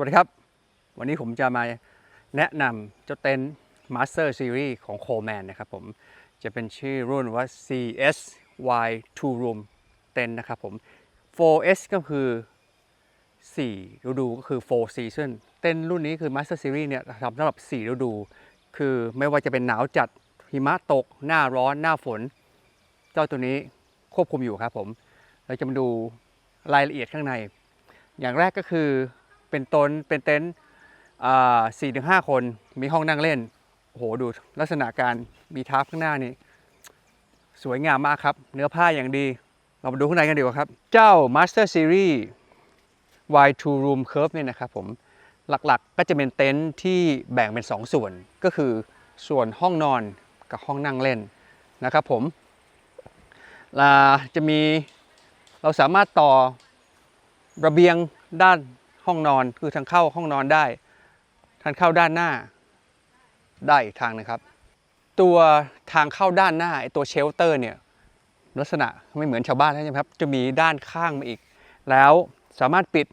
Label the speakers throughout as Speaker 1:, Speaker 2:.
Speaker 1: วัสดีครับ วันนี้ผมจะมาแนะนำเจ้าเต็นท์ Master Series ของ Coleman นะครับผม จะเป็นชื่อรุ่นว่า CSY Two Room เต็นท์นะครับผม 4S ก็คือ 4 ฤดูก็คือ 4 Season เต็นท์รุ่นนี้คือ Master Series เนี่ยทำสำหรับ 4 ฤดู คือไม่ว่าจะเป็นหนาวจัดหิมะตก หน้าร้อน หน้าฝน เจ้าตัวนี้ควบคุมอยู่ครับผม เราจะมาดูรายละเอียดข้างใน อย่างแรกก็คือ เป็นตนเป็นเต็นท์สี่ถึงห้าคนมีห้องนั่งเล่นโอ้โหดูลักษณะการมีทาร์ฟข้างหน้านี่สวยงามมากครับ เนื้อผ้าอย่างดี เรามาดูข้างในกันดีกว่าครับ เจ้า Master Series Y2 Room Curve เนี่ยนะครับผมหลักๆก็จะเป็นเต็นท์ที่แบ่งเป็น 2ส่วนก็คือส่วนห้องนอนกับห้องนั่งเล่นนะครับผมจะมีเราสามารถต่อระเบียงด้าน ห้องนอนคือทางเข้าห้องนอนได้ทางเข้าด้านหน้า ได้อีกทางนึงครับ ตัวทางเข้าด้านหน้าไอตัวเชลเตอร์เนี่ยลักษณะไม่เหมือนชาวบ้านใช่ไหมครับจะมีด้านข้างมาอีก แล้วสามารถปิด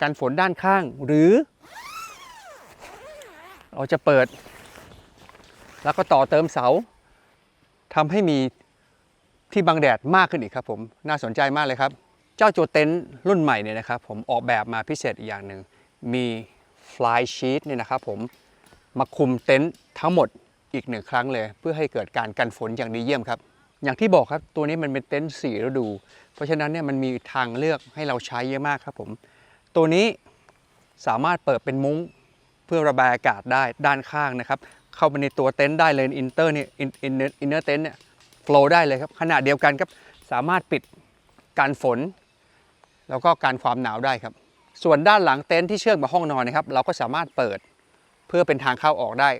Speaker 1: กันฝนด้านข้างหรือ เราจะเปิด แล้วก็ต่อเติมเสาทำให้มีที่บังแดดมากขึ้นอีกครับผมน่าสนใจมากเลยครับ เจ้าโจเต็นท์รุ่นใหม่เนี่ยนะครับผมออกแบบมาพิเศษอีกอย่างหนึ่งมีฟลายชีตเนี่ยนะครับผมมาคุมเต็นท์ทั้งหมดอีกหนึ่งครั้งเลย เพื่อให้เกิดการกันฝนอย่างดีเยี่ยมครับ อย่างที่บอกครับตัวนี้มันเป็นเต็นท์สี่ฤดู เพราะฉะนั้นเนี่ยมันมีทางเลือกให้เราใช้เยอะมากครับผมตัวนี้สามารถเปิดเป็นมุ้งเพื่อระบายอากาศได้ด้านข้างนะครับ เข้าไปในตัวเต็นท์ได้เลยอินเตอร์เนี่ยอินอินอินเนอร์เต็นท์เนี่ยโฟล์ได้เลยครับขณะเดียวกันครับสามารถปิดการฝน แล้วก็การความหนาวได้ครับ ส่วนด้านหลังเต็นท์ที่เชื่อมกับห้องนอนนะครับ เราก็สามารถเปิดเพื่อเป็นทางเข้าออกได้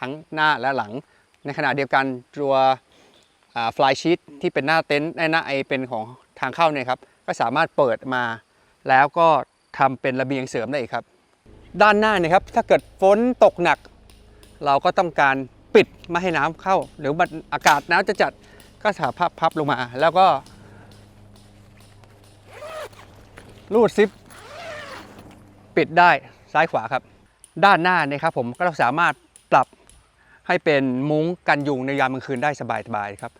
Speaker 1: ทั้งหน้าและหลัง ในขณะเดียวกันตัวฟลายชีตที่เป็นหน้าเต็นท์ในหน้าไอเป็นของทางเข้าเนี่ยครับก็สามารถเปิดมา แล้วก็ทำเป็นระเบียงเสริมได้อีกครับ ด้านหน้าเนี่ยครับถ้าเกิดฝนตกหนัก เราก็ต้องการปิดไม่ให้น้ำเข้า หรือมันอากาศหนาวจะจัดก็สามารถพับพับลงมา แล้วก็ รูดซิป ปิดได้ซ้ายขวาครับ ด้านหน้าเนี่ยครับผมก็สามารถปรับให้เป็นมุ้งกันยุงในยามกลางคืนได้สบายๆครับ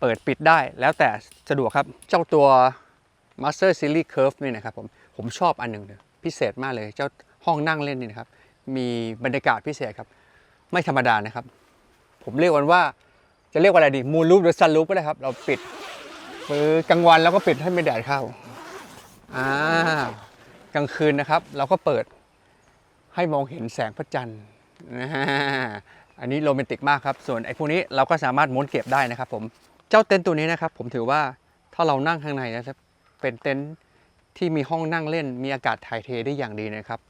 Speaker 1: เปิดปิดได้แล้วแต่สะดวกครับ เจ้าตัว Master Series Curve นี่นะครับผมผมชอบอันหนึ่งเลยพิเศษมากเลย เจ้าห้องนั่งเล่นนี่นะครับ มีบรรยากาศพิเศษครับ ไม่ธรรมดานะครับ ผมเรียกมันว่าจะเรียกว่าอะไรดีมูลรูปหรือซันรูปก็ได้ครับ เราปิดคือกลางวันเราก็ปิดให้ไม่แดดเข้า อ่ากลางคืนนะครับ เราก็เปิดให้มองเห็นแสงพระจันทร์นะฮะอันนี้โรแมนติกมากครับ ส่วนไอ้พวกนี้เราก็สามารถม้วนเก็บได้นะครับ ผมเจ้าเต็นท์ตัวนี้นะครับ ผมถือว่าถ้าเรานั่งข้างในนะครับเป็นเต็นท์ที่มีห้องนั่งเล่น มีอากาศถ่ายเทได้อย่างดีนะครับ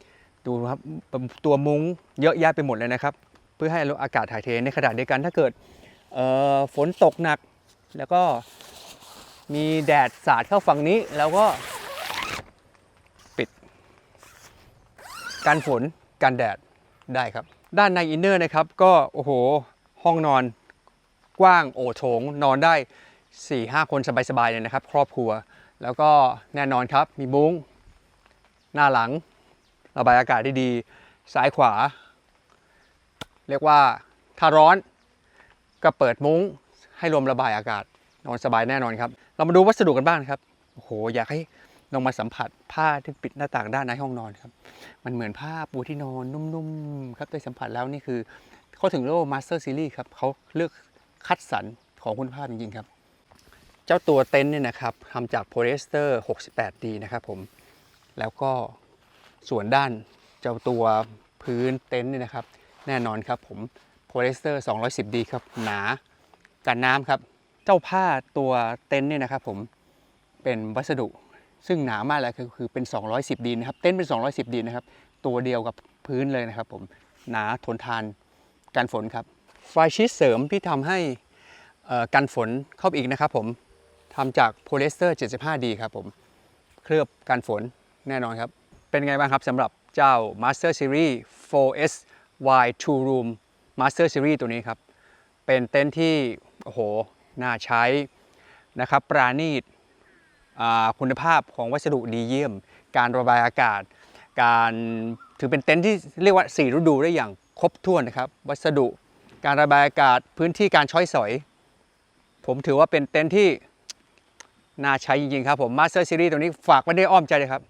Speaker 1: ดูครับตัวมุ้งเยอะแยะไปหมดเลยนะครับ เพื่อให้อากาศถ่ายเทในขณะเดียวกันถ้าเกิดฝนตกหนัก แล้วก็มีแดดสาดเข้าฝั่งนี้แล้วก็ปิด กันฝนกันแดดได้ครับ ด้านในอินเนอร์นะครับก็โอ้โหห้องนอนกว้างโอโถงนอนได้ 4-5 คนสบายๆเลยนะครับ ครอบครัว แล้วก็แน่นอนครับมีมุ้งหน้าหลัง ระบายอากาศได้ดี ซ้ายขวา เรียกว่าถ้าร้อนก็เปิดมุ้งให้ลมระบายอากาศ นอนสบายแน่นอนครับ เรามาดูวัสดุกันบ้างครับโอ้โหอยากให้ ลองมาสัมผัสผ้าที่ปิดหน้าต่างด้านในห้องนอนครับ มันเหมือนผ้าปูที่นอนนุ่มๆครับได้สัมผัสแล้วนี่คือเขาถึงเรียกว่า Master Series ครับเขาเลือกคัดสรรของคุณภาพจริงๆครับ เจ้าตัวเต็นท์เนี่ยนะครับทำจากโพลีเอสเตอร์ 68D นะครับผมแล้วก็ส่วนด้านเจ้าตัวพื้นเต็นท์เนี่ยนะครับ แน่นอนครับผมโพลีเอสเตอร์ 210D ครับหนากันน้ำครับ เจ้าผ้าตัวเต็นท์เนี่ยนะครับผมเป็นวัสดุ ซึ่งหนามากแล้วคือเป็น 210ดีนะครับ เต็นเป็น 210ดีนะครับ ตัวเดียวกับพื้นเลยนะครับ ผมหนาทนทานกันฝนครับไฟชีสเสริมที่ทำให้กันฝนเข้าไปอีกนะครับ ผมทำจากโพลีเอสเตอร์ 75D ครับผมเคลือบกันฝนแน่นอนครับ เป็นไงบ้างครับสำหรับเจ้า Master Series 4S Y Two Room Master Series ตัวนี้ครับ เป็นเต็นท์ที่ โอ้โห น่าใช้นะครับ ปราณีต คุณภาพของวัสดุดีเยี่ยม การระบายอากาศ การถือเป็นเต็นท์ที่เรียกว่า 4 ฤดูได้อย่างครบถ้วนนะครับ วัสดุ การระบายอากาศ พื้นที่การช้อยสอย ผมถือว่าเป็นเต็นท์ที่น่าใช้จริงๆครับผมมาสเตอร์ซีรีส์ตัวนี้ฝากไว้ในอ้อมใจเลยครับ